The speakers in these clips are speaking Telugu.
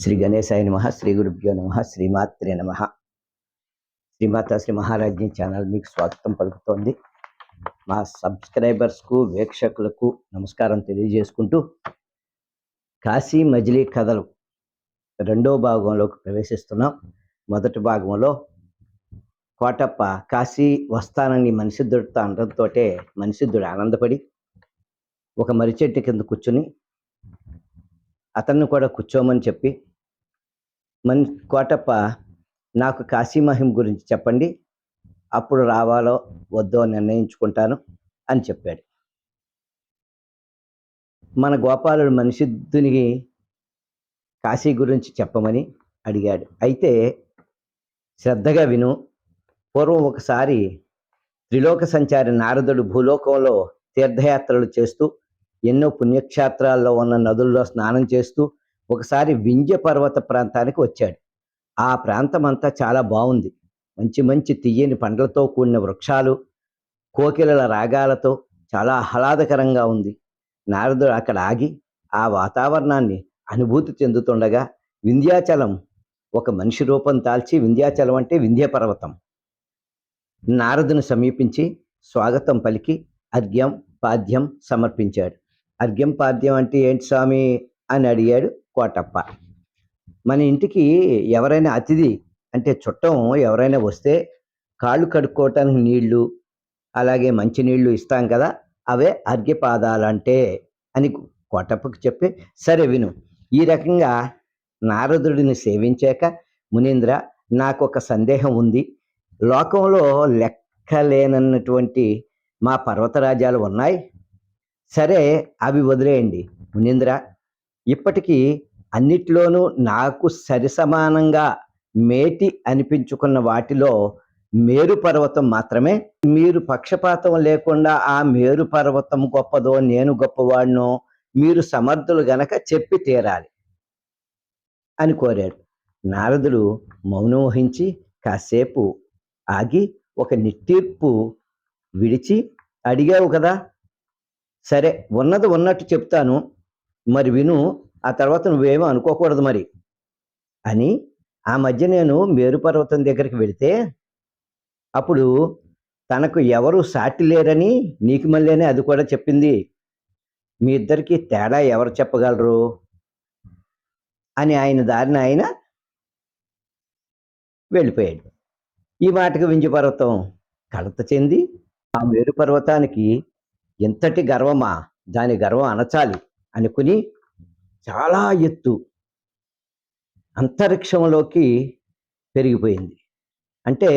శ్రీ గణేశాయ నమ శ్రీ గురుభ్యో నమ శ్రీమాత్రే నమ. శ్రీమాత శ్రీ మహారాజ్ని ఛానల్ మీకు స్వాగతం పలుకుతోంది. మా సబ్స్క్రైబర్స్కు వీక్షకులకు నమస్కారం తెలియజేసుకుంటూ కాశీ మజిలీ కథలు రెండో భాగంలోకి ప్రవేశిస్తున్నాం. మొదటి భాగంలో కోటప్ప కాశీ వస్తానని మనిషిద్దుడితో అనడంతో మనిషిద్దుడు ఆనందపడి ఒక మరిచెట్టు కింద కూర్చుని అతన్ని కూడా కూర్చోమని చెప్పి మన్ కోటప్ప నాకు కాశీ మహిమ గురించి చెప్పండి. అప్పుడు రావాలో వద్దో నిర్ణయించుకుంటాను అని చెప్పాడు. మన గోపాలుడు మనిషిద్దునికి కాశీ గురించి చెప్పమని అడిగాడు. అయితే శ్రద్ధగా విను పూర్వం ఒకసారి త్రిలోక సంచారి నారదుడు భూలోకంలో తీర్థయాత్రలు చేస్తూ ఎన్నో పుణ్యక్షేత్రాల్లో ఉన్న నదుల్లో స్నానం చేస్తూ ఒకసారి వింధ్య పర్వత ప్రాంతానికి వచ్చాడు. ఆ ప్రాంతం అంతా చాలా బాగుంది. మంచి మంచి తీయని పండ్లతో కూడిన వృక్షాలు కోకిలల రాగాలతో చాలా ఆహ్లాదకరంగా ఉంది. నారదుడు అక్కడ ఆగి ఆ వాతావరణాన్ని అనుభూతి చెందుతుండగా వింధ్యాచలం ఒక మనిషి రూపం దాల్చి వింధ్యాచలం అంటే వింధ్య పర్వతం. నారదుని సమీపించి స్వాగతం పలికి అర్ఘ్యం పాద్యం సమర్పించాడు. అర్ఘ్యం పాద్యం అంటే ఏంటి స్వామి అని అడిగాడు కోటప్ప. మన ఇంటికి ఎవరైనా అతిథి అంటే చుట్టం ఎవరైనా వస్తే కాళ్ళు కడుక్కోవటానికి నీళ్ళు అలాగే మంచినీళ్ళు ఇస్తాం కదా అవే అర్ఘ్యపాదాలంటే అని కోటప్పకు చెప్పి సరే విను ఈ రకంగా నారదుడిని సేవించాక మునీంద్ర నాకు ఒక సందేహం ఉంది. లోకంలో లెక్కలేనన్నటువంటి మా పర్వతరాజ్యాలు ఉన్నాయి. సరే అవి వదిలేయండి. మునీంద్ర ఇప్పటికీ అన్నిట్లోనూ నాకు సరిసమానంగా మేటి అనిపించుకున్న వాటిలో మేరు పర్వతం మాత్రమే. మీరు పక్షపాతం లేకుండా ఆ మేరు పర్వతం గొప్పదో నేను గొప్పవాడినో మీరు సమర్థులు గనక చెప్పి తీరాలి అని కోరాడు. నారదుడు మౌనం వహించి కాసేపు ఆగి ఒక నిట్టీర్పు విడిచి అడిగావు కదా సరే ఉన్నది ఉన్నట్టు చెప్తాను. మరి విను ఆ తర్వాత నువ్వేమో అనుకోకూడదు మరి. అని ఆ మధ్య నేను మేరుపర్వతం దగ్గరికి వెళితే అప్పుడు తనకు ఎవరు సాటి లేరని నీకు మళ్ళీనే అది కూడా చెప్పింది. మీ ఇద్దరికి తేడా ఎవరు చెప్పగలరు? అని ఆయన దారిన ఆయన వెళ్ళిపోయాడు. ఈ మాటకు వింజపర్వతం కలత చెంది ఆ మేరుపర్వతానికి ఎంతటి గర్వమా? దాని గర్వం అనచాలి అనుకుని చాలా ఎత్తు అంతరిక్షంలోకి పెరిగిపోయింది. అంటే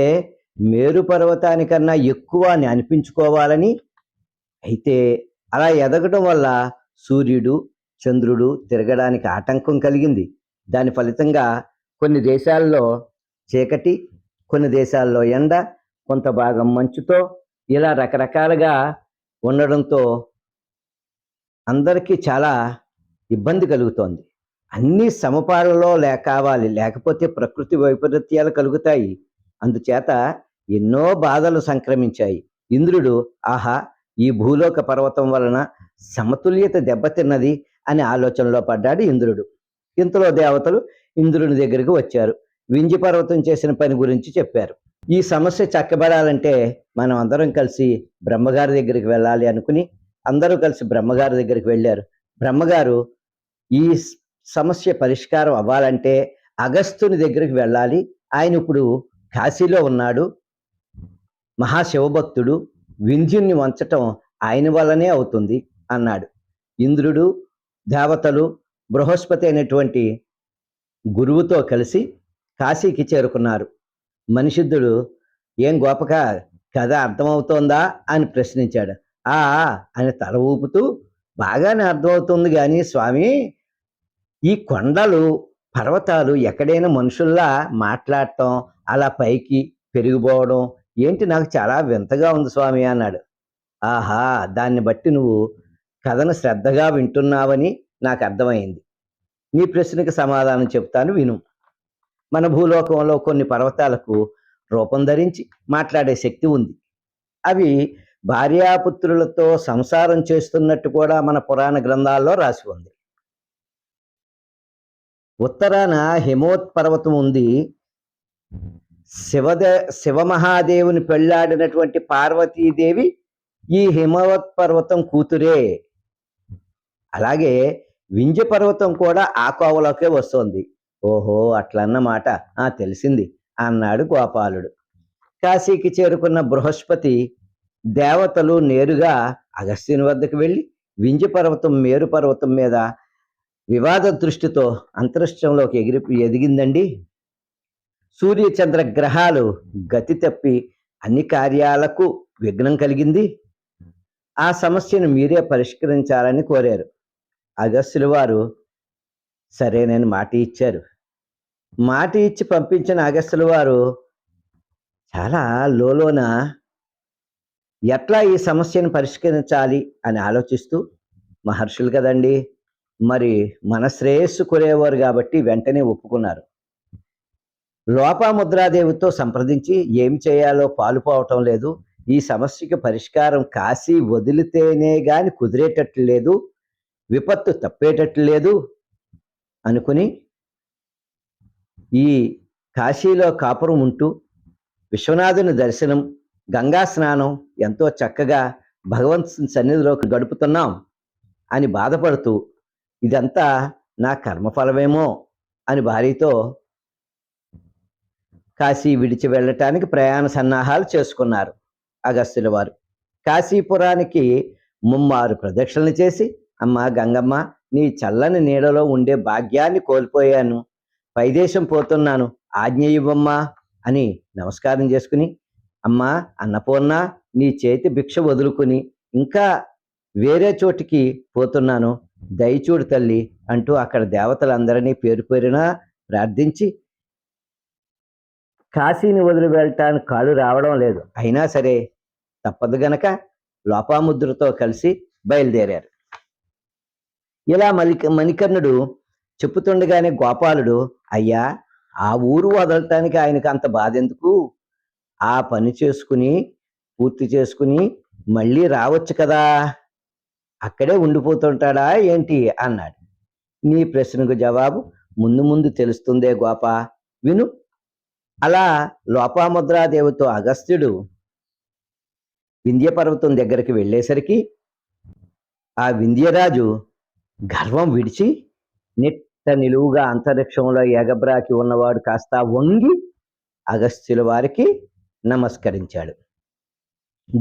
మేరు పర్వతానికన్నా ఎక్కువ అని అనిపించుకోవాలని అయితే అలా ఎదగడం వల్ల సూర్యుడు చంద్రుడు తిరగడానికి ఆటంకం కలిగింది. దాని ఫలితంగా కొన్ని దేశాల్లో చీకటి కొన్ని దేశాల్లో ఎండ కొంత భాగం మంచుతో ఇలా రకరకాలుగా ఉండడంతో అందరికీ చాలా ఇబ్బంది కలుగుతోంది. అన్నీ సమపాలలో లే కావాలి లేకపోతే ప్రకృతి వైపరీత్యాలు కలుగుతాయి. అందుచేత ఎన్నో బాధలు సంక్రమించాయి. ఇంద్రుడు ఆహా ఈ భూలోక పర్వతం వలన సమతుల్యత దెబ్బతిన్నది అని ఆలోచనలో పడ్డాడు ఇంద్రుడు. ఇంతలో దేవతలు ఇంద్రుని దగ్గరికి వచ్చారు. వింజి పర్వతం చేసిన పని గురించి చెప్పారు. ఈ సమస్య చక్కబడాలంటే మనం అందరం కలిసి బ్రహ్మగారి దగ్గరికి వెళ్ళాలి అనుకుని అందరూ కలిసి బ్రహ్మగారి దగ్గరికి వెళ్ళారు. బ్రహ్మగారు ఈ సమస్య పరిష్కారం అవ్వాలంటే అగస్తుని దగ్గరికి వెళ్ళాలి. ఆయన ఇప్పుడు కాశీలో ఉన్నాడు. మహాశివభక్తుడు. వింధ్యుణ్ణి వంచటం ఆయన వల్లనే అవుతుంది అన్నాడు. ఇంద్రుడు దేవతలు బృహస్పతి అయినటువంటి గురువుతో కలిసి కాశీకి చేరుకున్నారు. మనిషిద్ధుడు ఏం గోపక కథ అర్థమవుతోందా? అని ప్రశ్నించాడు. ఆ అని తల ఊపుతూ బాగానే అర్థమవుతుంది కానీ స్వామి ఈ కొండలు పర్వతాలు ఎక్కడైనా మనుషుల్లా మాట్లాడటం అలా పైకి పెరిగిపోవడం ఏంటి నాకు చాలా వింతగా ఉంది స్వామి అన్నాడు. ఆహా దాన్ని బట్టి నువ్వు కథను శ్రద్ధగా వింటున్నావని నాకు అర్థమైంది. నీ ప్రశ్నకి సమాధానం చెప్తాను విను. మన భూలోకంలో కొన్ని పర్వతాలకు రూపం ధరించి మాట్లాడే శక్తి ఉంది. అవి భార్యాపుత్రులతో సంసారం చేస్తున్నట్టు కూడా మన పురాణ గ్రంథాల్లో రాసి ఉంది. ఉత్తరాన హిమవత్ పర్వతం ఉంది. శివదే శివమహాదేవుని పెళ్ళాడినటువంటి పార్వతీదేవి ఈ హిమవత్ పర్వతం కూతురే. అలాగే వింజ పర్వతం కూడా ఆ కోవలోకే వస్తుంది. ఓహో అట్లన్నమాట. ఆ తెలిసింది అన్నాడు గోపాలుడు. కాశీకి చేరుకున్న బృహస్పతి దేవతలు నేరుగా అగస్త్యుని వద్దకు వెళ్ళి వింధ్య పర్వతం మేరు పర్వతం మీద వివాద దృష్టితో అంతరిక్షంలోకి ఎగిరి ఎదిగిందండి. సూర్యచంద్ర గ్రహాలు గతి తప్పి అన్ని కార్యాలకు విఘ్నం కలిగింది. ఆ సమస్యను మీరే పరిష్కరించాలని కోరారు. అగస్త్యుల వారు సరేనని మాట ఇచ్చారు. మాట ఇచ్చి పంపించిన అగస్త్యుల వారు చాలా లోలోన ఎట్లా ఈ సమస్యను పరిష్కరించాలి అని ఆలోచిస్తూ మహర్షులు కదండి మరి మన శ్రేయస్సు కొనేవారు కాబట్టి వెంటనే ఒప్పుకున్నారు. లోపాముద్రాదేవితో సంప్రదించి ఏం చేయాలో పాలుపోవటం లేదు ఈ సమస్యకి పరిష్కారం కాశీ వదిలితేనే కానీ కుదిరేటట్లు లేదు విపత్తు తప్పేటట్లు లేదు అనుకుని ఈ కాశీలో కాపురం ఉంటూ విశ్వనాథుని దర్శనం గంగా స్నానం ఎంతో చక్కగా భగవంత్ సన్నిధిలోకి గడుపుతున్నాం అని బాధపడుతూ ఇదంతా నా కర్మఫలమేమో అని భార్యతో కాశీ విడిచి వెళ్ళటానికి ప్రయాణ సన్నాహాలు చేసుకున్నారు అగస్త్యుల వారు. కాశీపురానికి ముమ్మారు ప్రదక్షిణలు చేసి అమ్మ గంగమ్మ నీ చల్లని నీడలో ఉండే భాగ్యాన్ని కోల్పోయాను. పైదేశం పోతున్నాను. ఆజ్ఞ ఇవ్వమ్మా అని నమస్కారం చేసుకుని అమ్మా అన్నపూర్ణ నీ చేతి భిక్ష వదులుకుని ఇంకా వేరే చోటికి పోతున్నాను. దయచూడు తల్లి అంటూ అక్కడ దేవతలందరినీ పేరు పేరున ప్రార్థించి కాశీని వదిలి వెళ్ళటానికి కాళ్ళు రావడం లేదు. అయినా సరే తప్పదు గనక లోపాముద్రతో కలిసి బయలుదేరారు. ఇలా మలిక మణికర్ణుడు చెప్పుతుండగానే గోపాలుడు అయ్యా ఆ ఊరు వదలటానికి ఆయనకు అంత బాధ ఎందుకు ఆ పని చేసుకుని పూర్తి చేసుకుని మళ్ళీ రావచ్చు కదా? అక్కడే ఉండిపోతుంటాడా ఏంటి? అన్నాడు. నీ ప్రశ్నకు జవాబు ముందు ముందు తెలుస్తుందే గోప. విను. అలా లోపాముద్రాదేవితో అగస్త్యుడు వింధ్య పర్వతం దగ్గరికి వెళ్ళేసరికి ఆ వింధ్యరాజు గర్వం విడిచి నెట్ నిలువుగా అంతరిక్షంలో ఎగబ్రాకి ఉన్నవాడు కాస్త వంగి అగస్త్యుల వారికి నమస్కరించాడు.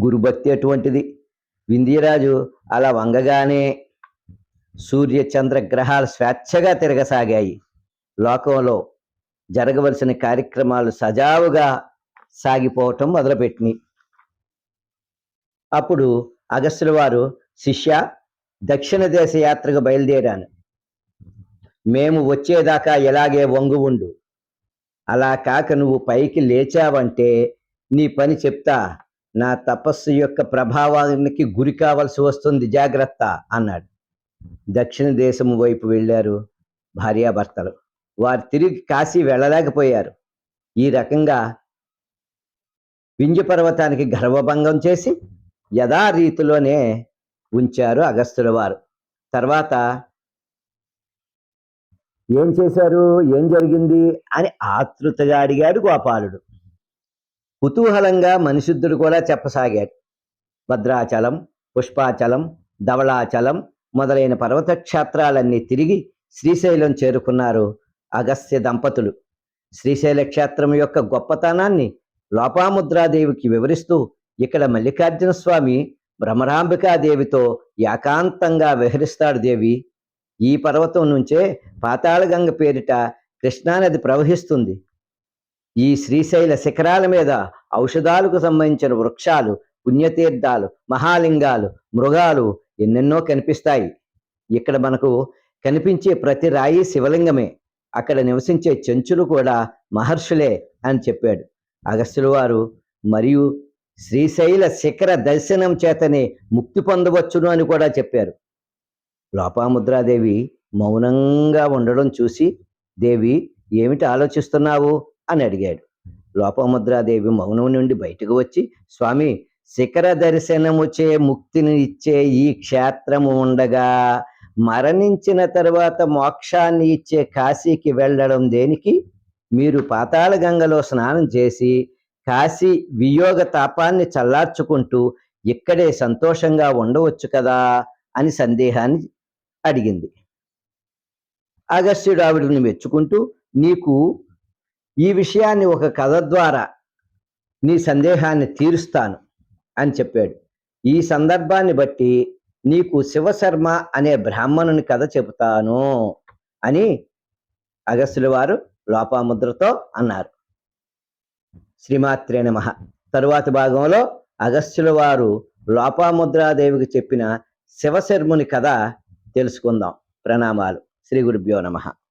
గురుభక్తి అటువంటిది. వింధ్యరాజు అలా వంగగానే సూర్య చంద్ర గ్రహాలు స్వేచ్ఛగా తిరగసాగాయి. లోకంలో జరగవలసిన కార్యక్రమాలు సజావుగా సాగిపోవటం మొదలుపెట్టినాయి అప్పుడు అగస్త్యుల వారు శిష్య దక్షిణ దేశ యాత్రకు బయలుదేరాను. మేము వచ్చేదాకా ఎలాగే వంగు ఉండు. అలా కాక నువ్వు పైకి లేచావంటే నీ పని చెప్తా. నా తపస్సు యొక్క ప్రభావానికి గురి కావాల్సి వస్తుంది జాగ్రత్త అన్నాడు. దక్షిణ దేశం వైపు వెళ్ళారు భార్యాభర్తలు. వారు తిరిగి కాశీ వెళ్ళలేకపోయారు. ఈ రకంగా వింజ పర్వతానికి గర్వభంగం చేసి యథారీతిలోనే ఉంచారు అగస్తుల వారు. తర్వాత ఏం చేశారు? ఏం జరిగింది? అని ఆతృతగా అడిగాడు గోపాలుడు. కుతూహలంగా మనిషిద్ధుడు కూడా చెప్పసాగాడు. భద్రాచలం పుష్పాచలం ధవళాచలం మొదలైన పర్వత క్షేత్రాలన్నీ తిరిగి శ్రీశైలం చేరుకున్నారు అగస్త్య దంపతులు. శ్రీశైల క్షేత్రం యొక్క గొప్పతనాన్ని లోపాముద్రాదేవికి వివరిస్తూ ఇక్కడ మల్లికార్జున స్వామి భ్రమరాంబికాదేవితో ఏకాంతంగా విహరిస్తాడు దేవి. ఈ పర్వతం నుంచే పాతాళగంగ పేరిట కృష్ణానది ప్రవహిస్తుంది. ఈ శ్రీశైల శిఖరాల మీద ఔషధాలకు సంబంధించిన వృక్షాలు పుణ్యతీర్థాలు మహాలింగాలు మృగాలు ఎన్నెన్నో కనిపిస్తాయి. ఇక్కడ మనకు కనిపించే ప్రతి రాయి శివలింగమే. అక్కడ నివసించే చెంచులు కూడా మహర్షులే అని చెప్పాడు. అగస్త్యుల వారు మరియు శ్రీశైల శిఖర దర్శనం చేతనే ముక్తి పొందవచ్చును అని కూడా చెప్పారు. లోపాముద్రాదేవి మౌనంగా ఉండడం చూసి దేవి ఏమిటి ఆలోచిస్తున్నావు? అని అడిగాడు. లోపముద్రాదేవి మౌనం నుండి బయటకు వచ్చి స్వామి శిఖర దర్శనము చే ముక్తిని ఇచ్చే ఈ క్షేత్రము ఉండగా మరణించిన తర్వాత మోక్షాన్ని ఇచ్చే కాశీకి వెళ్ళడం దేనికి? మీరు పాతాళ గంగలో స్నానం చేసి కాశీ వియోగ తాపాన్ని చల్లార్చుకుంటూ ఇక్కడే సంతోషంగా ఉండవచ్చు కదా? అని సందేహాన్ని అడిగింది. అగస్త్యుడు ఆవిడని మెచ్చుకుంటూ నీకు ఈ విషయాన్ని ఒక కథ ద్వారా నీ సందేహాన్ని తీరుస్తాను అని చెప్పాడు. ఈ సందర్భాన్ని బట్టి నీకు శివశర్మ అనే బ్రాహ్మణుని కథ చెబుతాను అని అగస్త్యుల వారు లోపాముద్రతో అన్నారు. శ్రీమాత్రే నమ. తరువాతి భాగంలో అగస్త్యుల వారు లోపాముద్రాదేవికి చెప్పిన శివశర్ముని కథ తెలుసుకుందాం. ప్రణామాలు. శ్రీ గురుభ్యో నమః.